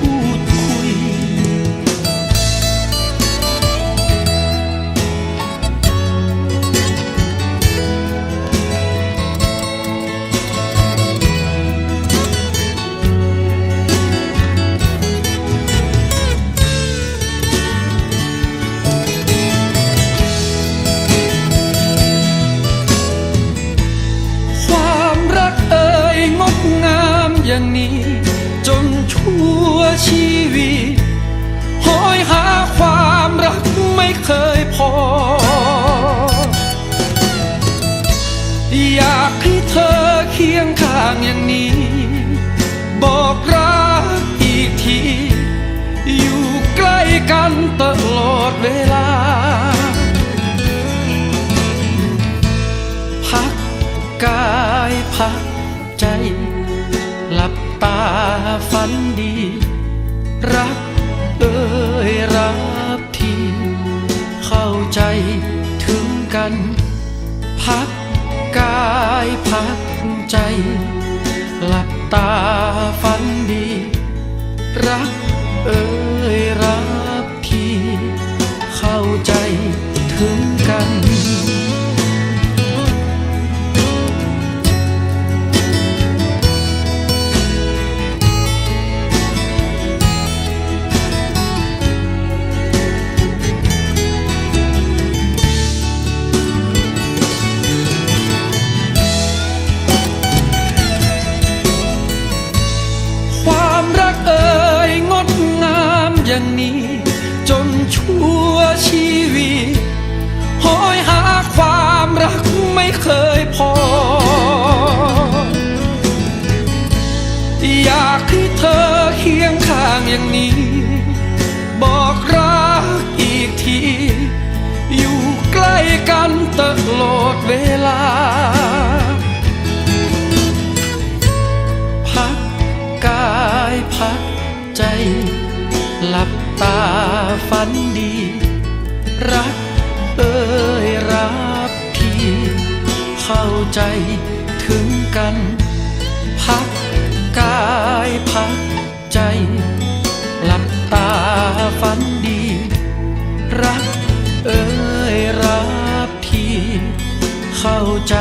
พูดคุย ความรักเอ่ยงดงามอย่างนี้ นชั่วชีวิตหอยหาความรักไม่เคยพอ อยากให้เธอเคียงข้างอย่างนี้ บอกรักอีกที อยู่ใกล้กันตลอดเวลา พักกายพัก นดี รักเอ่ยรับทีเข้าใจถึงกัน พักกายพักใจ หลับตาฝันดี รักเอ่ยรับทีเข้าใจ อย่างนี้ จนชั่วชีวิตหอยหาความรักไม่เคยพอ อยากให้เธอเคียงข้างอย่างนี้ บอกรักอีกที อยู่ใกล้กันตลอดเวลาพักกายพักใจ หลับตาฝันดี รักเอ่ยรับทีเข้าใจถึงกัน พักกายพักใจ หลับตาฝันดี รักเอ่ยรับทีเข้าใจ